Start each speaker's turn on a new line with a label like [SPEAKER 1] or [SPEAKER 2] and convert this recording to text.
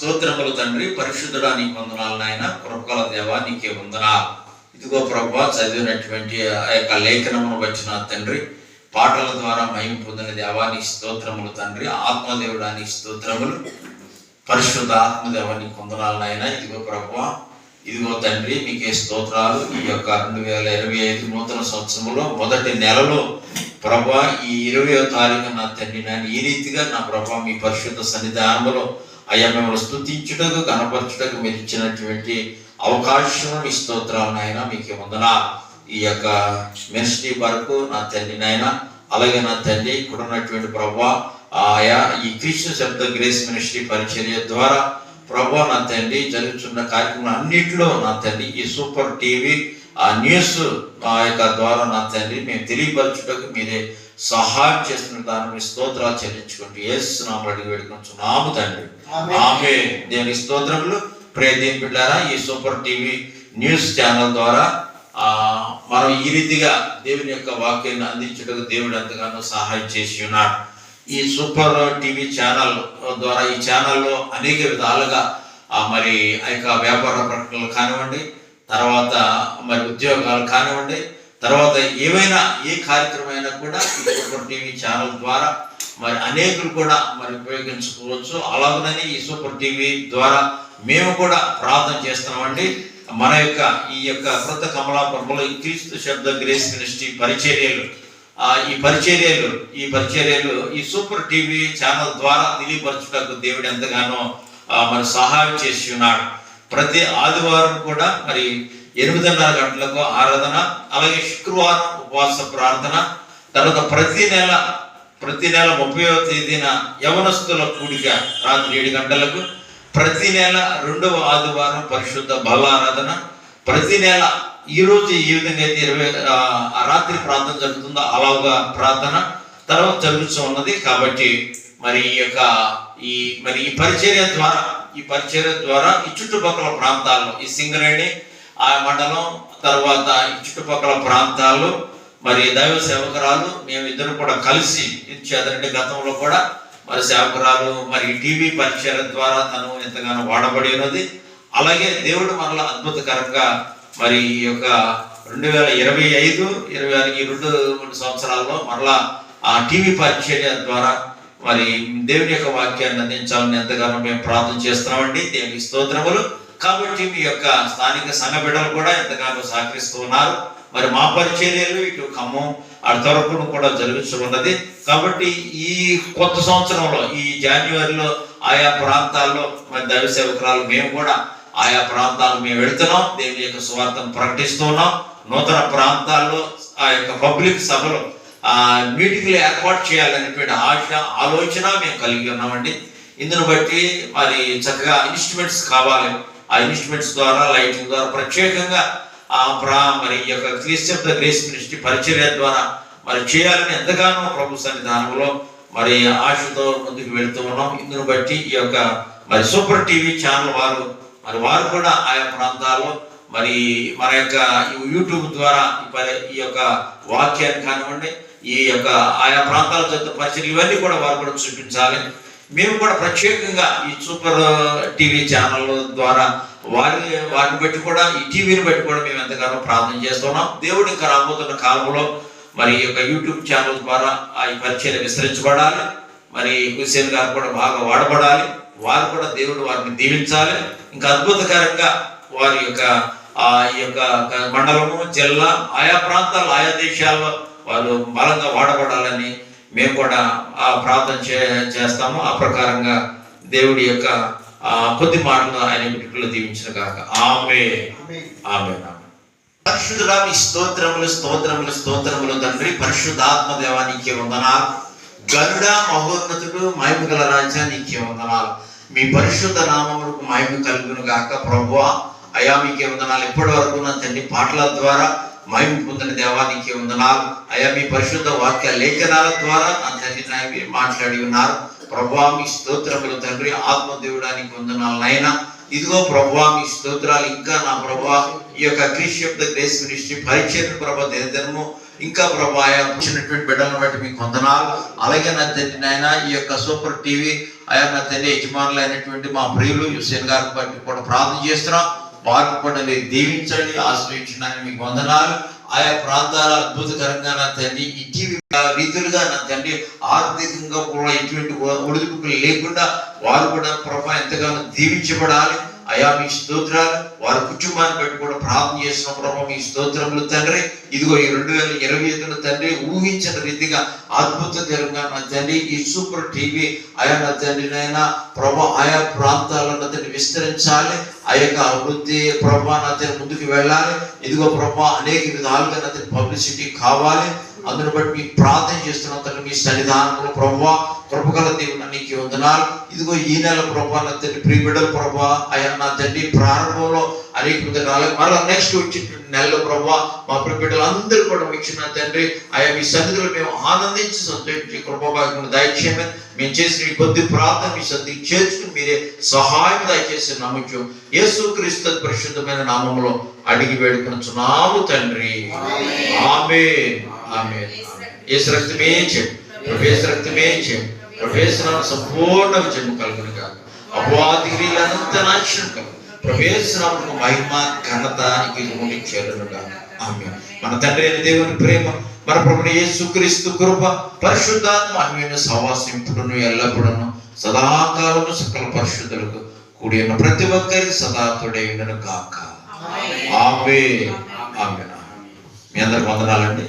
[SPEAKER 1] స్తోత్రములు తండ్రి పరిశుద్ధుడా నీకు వందనాలు నాయన. కృపగల దేవా నీకే వందనాలు. ఇదిగో ప్రభా చదివినటువంటి ఆ యొక్క లేఖనమును వచ్చిన తండ్రి పాటల ద్వారా మహిమ పొందిన దేవా నీ స్తోత్రములు తండ్రి. ఆత్మదేవుడా నీ స్తోత్రములు. పరిశుద్ధ ఆత్మదేవానికి నీ వందనాలు నాయన. ఇదిగో ప్రభా ఇదిగో తండ్రి మీకే స్తోత్రాలు. ఈ యొక్క రెండు వేల ఇరవై ఐదు నూతన సంవత్సరంలో మొదటి నెలలో ప్రభా ఈ ఇరవయో తారీఖు నా తండ్రి నేను ఈ రీతిగా నా ప్రభా మీ పరిశుద్ధ సన్నిధానంలో అయ్యా మిమ్మల్ని స్థుతించుటకు కనపరచుటకు మీరు ఇచ్చినటువంటి అవకాశం మీ స్తోత్రాలు నాయన మీకు వందనా ఈ యొక్క మినిస్ట్రీ వరకు నా తండ్రి నాయన అలాగే నా తండ్రి ఇక్కడ ఉన్నటువంటి ప్రభా ఆయా ఈ క్రీస్తు శబ్ద గ్రేస్ మినిస్ట్రీ పరిచర్య ద్వారా ప్రభా నా తండ్రి జరుగుతున్న కార్యక్రమం అన్నింటిలో నా తండ్రి ఈ సూపర్ టీవీ ఆ న్యూస్ ఆ యొక్క ద్వారా నా తండ్రి మేము తెలియపరచుటకు మీరే సహాయం చేస్తున్న దాని స్తోత్రాలు చెల్లించుకుంటూ ఏసునామలు అడిగి వేడుకుంటున్నాము తండ్రి. ఆమె దేవుని స్తోత్రములు. ప్రే దేని బిడ్డారా ఈ సూపర్ టీవీ న్యూస్ ఛానల్ ద్వారా ఆ మనం ఈ రీతిగా దేవుని యొక్క వాక్యాన్ని అందించుటకు దేవుడు ఎంతగానో సహాయం చేసి ఉన్నాడు. ఈ సూపర్ టీవీ ఛానల్ ద్వారా ఈ ఛానల్లో అనేక విధాలుగా ఆ మరి ఆ యొక్క వ్యాపార ప్రకటనలు కానివ్వండి తర్వాత మరి ఉద్యోగాలు కానివ్వండి తర్వాత ఏమైనా ఏ కార్యక్రమం అయినా కూడా ఈ సూపర్ టీవీ ఛానల్ ద్వారా మరి అనేకులు కూడా మరి ఉపయోగించుకోవచ్చు. అలాగనే ఈ సూపర్ టీవీ ద్వారా మేము కూడా ప్రార్థన చేస్తున్నామండి. మన యొక్క ఈ యొక్క కృత కమలాపురంలో క్రీస్తు శబ్ద గ్రేస్ మినిస్ట్రీ పరిచర్యలు ఈ పరిచర్యలు ఈ పరిచర్యలు ఈ సూపర్ టీవీ ఛానల్ ద్వారా తెలియపరచుటకు దేవుడు ఎంతగానో మరి సహాయం చేసి ఉన్నాడు. ప్రతి ఆదివారం కూడా మరి ఎనిమిదిన్నర గంటలకు ఆరాధన అలాగే శుక్రవారం ఉపవాస ప్రార్థన. తర్వాత ప్రతి నెల ప్రతి నెల ముప్పైవ తేదీన యవనస్తుల కూడిక రాత్రి ఏడు గంటలకు. ప్రతి నెల రెండవ ఆదివారం పరిశుద్ధ బల ఆరాధన. ప్రతి నెల ఈరోజు ఈ విధంగా అయితే ఇరవై రాత్రి ప్రార్థన జరుగుతుందో అలాగా ప్రార్థన. తర్వాత జరుగుతూ ఉన్నది కాబట్టి మరి ఈ యొక్క ఈ మరి ఈ పరిచర్య ద్వారా ఈ పరిచర్య ద్వారా ఈ చుట్టుపక్కల ప్రాంతాల్లో ఈ సింగరేణి ఆ మండలం తర్వాత చుట్టుపక్కల ప్రాంతాలు మరి దైవ సేవకురాలు మేము ఇద్దరు కూడా కలిసి ఇచ్చేదంటే గతంలో కూడా మరి సేవకురాలు మరి టీవీ పరిచయం ద్వారా తను ఎంతగానో వాడబడి ఉన్నది. అలాగే దేవుడు మనలో అద్భుతకరంగా మరి ఈ యొక్క రెండు వేల ఇరవై ఐదు ఇరవై ఆరు ఈ రెండు మూడు సంవత్సరాల్లో మరలా ఆ టీవీ పరిచర్య ద్వారా మరి దేవుని యొక్క వాక్యాన్ని అందించాలని ఎంతగానో మేము ప్రార్థన చేస్తున్నామండి. దేవునికి స్తోత్రములు. కాబట్టి మీ యొక్క స్థానిక సంఘ బిడ్డలు కూడా ఎంతగానో సహకరిస్తూ ఉన్నారు. మరి మా పరిచర్యలు ఇటు ఖమ్మం అర్ధవరకును కూడా జరుగుతున్నది. కాబట్టి ఈ కొత్త సంవత్సరంలో ఈ జనవరిలో ఆయా ప్రాంతాల్లో మరి దైవ సేవకురాలు మేము కూడా ఆయా ప్రాంతాలు మేము వెళుతున్నాం. దేవుని యొక్క సువార్తను ప్రకటిస్తున్నాం నూతన ప్రాంతాల్లో ఆ యొక్క పబ్లిక్ సభలు ఆ మీటింగ్లు ఏర్పాటు చేయాలనేటువంటి ఆశ ఆలోచన మేము కలిగి ఉన్నామండి. ఇందును బట్టి మరి చక్కగా ఇన్స్ట్రుమెంట్స్ కావాలి. ఆ ఇన్స్ట్రుమెంట్స్ ద్వారా లైటింగ్ ద్వారా ప్రత్యేకంగా ఆ ప్రా మరి ఈ యొక్క క్రిస్టియన్ గ్రేస్ మినిస్ట్రీ పరిచర్య ద్వారా మరి చేయాలని ఎంతగానో ప్రభు సన్నిధానంలో మరి ఆశతో ముందుకు వెళ్తూ ఉన్నాం. ఇందును బట్టి ఈ యొక్క మరి సూపర్ టీవీ ఛానల్ వారు మరి వారు కూడా ఆయా ప్రాంతాల్లో మరి మన యొక్క యూట్యూబ్ ద్వారా ఈ ఈ యొక్క వాక్యాన్ని కానివ్వండి ఈ యొక్క ఆయా ప్రాంతాల చేత పరిచయం ఇవన్నీ కూడా వారు కూడా చూపించాలి. మేము కూడా ప్రత్యేకంగా ఈ సూపర్ టీవీ ఛానల్ ద్వారా వారి వారిని బట్టి కూడా ఈ టీవీని బట్టి కూడా మేము ఎంతగానో ప్రార్థన చేస్తున్నాం. దేవుడు ఇంకా రాబోతున్న కాలంలో మరి ఈ యొక్క యూట్యూబ్ ఛానల్ ద్వారా ఆ ఈ పరిచయం విస్తరించబడాలి. మరి హుసేన్ గారు కూడా బాగా వాడబడాలి. వారు కూడా దేవుడు వారిని దీవించాలి. ఇంకా అద్భుతకరంగా వారి యొక్క ఆ యొక్క మండలము జిల్లా ఆయా ప్రాంతాలు ఆయా దేశాల్లో వాళ్ళు బలంగా వాడబడాలని మేము కూడా ఆ ప్రార్థన చే చేస్తాము. ఆ ప్రకారంగా దేవుడి యొక్క ఆ కొద్ది మాటలు ఆయన బిడ్డలు దీవించిన కాక ఆమె ఆమె పరిశుద్ధుడా మీ స్తోత్రములు స్తోత్రములు స్తోత్రములు తండ్రి. పరిశుద్ధాత్మ దేవానికి వందనాలు. గరుడ మహోన్నతుడు మహిమ గల రాజా నీకే వందనాలు. మీ పరిశుద్ధ నామములకు మహిమ కలుగును గాక ప్రభువా. అయా మీకే వందనాలు. ఇప్పటి వరకు నా తండ్రి పాటల ద్వారా మహిమ పొందిన దేవానికి వందనాలు. అయా మీ పరిశుద్ధ వాక్య లేఖనాల ద్వారా నా తండ్రి నాయ మీరు మాట్లాడి ఉన్నారు. ప్రభా మీ స్తోత్రములు తండ్రి ఆత్మదేవుడానికి వందనాలు. నాయనా ఇదిగో ప్రభా మీ స్తోత్రాలు ఇంకా నా ప్రభా ఈ యొక్క క్రీస్తు గ్రేస్ మినిస్ట్రీ పరిచయం ప్రభా దినదినము. ఇంకా ప్రభా ఆయా బిడ్డలను బట్టి మీకు వందనాలు. అలాగే నా తండ్రి నాయన ఈ యొక్క సూపర్ టీవీ ఆయా నా తండ్రి యజమానులు అయినటువంటి మా ప్రియులు యుసేన్ గారిని బట్టి కూడా ప్రార్థన చేస్తున్నాం. వారిని దీవించండి ఆశ్రయించడానికి మీకు వందనాలు. ఆయా ప్రాంతాల అద్భుతకరంగా నా తండ్రి ఇటీవి రీతులుగా నా తండ్రి ఆర్థికంగా కూడా ఎటువంటి ఒడిదుడుకులు లేకుండా వారు కూడా ప్రభా ఎంతగానో దీవించబడాలి. అయా మీ స్తోత్రాలు వారి కుటుంబాన్ని బట్టి కూడా ప్రార్థన చేసిన ప్రభావ మీ స్తోత్రములు తండ్రి. ఇదిగో ఈ రెండు వేల ఇరవై ఐదులో తండ్రి ఊహించిన రీతిగా అద్భుతకరంగా నా తండ్రి ఈ సూపర్ టీవీ ఆయా నా తండ్రినైనా ప్రభా ఆయా ప్రాంతాలను తండ్రి విస్తరించాలి. ఆ యొక్క అభివృద్ధి ప్రభా నా ముందుకు వెళ్ళాలి. ఇదిగో ప్రభా అనేక విధాలుగా నా పబ్లిసిటీ కావాలి. అందును బట్టి మీకు ప్రార్థన చేస్తున్నాం తండ్రి మీ సన్నిధానంలో ప్రభా కృపగల దేవుని నీకు వందనాలు. ఇదిగో ఈ నెల ప్రభా నా తండ్రి ప్రియ బిడ్డల ప్రభా అయ్యా నా తండ్రి ప్రారంభంలో అనేక విధాలు మరలా నెక్స్ట్ వచ్చేటువంటి నెలలో ప్రభా మా ప్రియ బిడ్డలందరూ కూడా ఇచ్చిన తండ్రి ఆయా మీ సన్నిధిలో మేము ఆనందించి సంతోషించి కృపభాగ్యం దయచేయమని మేము చేసిన ఈ కొద్ది ప్రార్థన మీ సన్నిధికి చేర్చుకుని మీరే సహాయం దయచేసి నమ్మచ్చు యేసు క్రీస్తు పరిశుద్ధమైన నామములో అడిగి వేడుకొనుచున్నాము తండ్రి. ఆమె ఆమె యేసు రక్తమే చెప్పు ప్రవేశ రక్తమే చెప్పు ప్రవేశన సంపూర్ణ విజయం కలుగును కాక అపవాది అనంత నాశనం కలుగు. ప్రవేశనామకు మహిమ ఘనత ఇరుముని చేరునుగా ఆమె మన తండ్రి అయిన దేవుని ప్రేమ మన ప్రభుని యేసుక్రీస్తు కృప పరిశుద్ధాత్మ అన్యోన్య సహవాసం ఇప్పుడును ఎల్లప్పుడును సదాకాలము సకల పరిశుద్ధులకు కూడి ఉన్న ప్రతి ఒక్కరికి సదా తోడే ఉండను గాక ఆమె ఆమె మీ అందరికి వందనాలండి.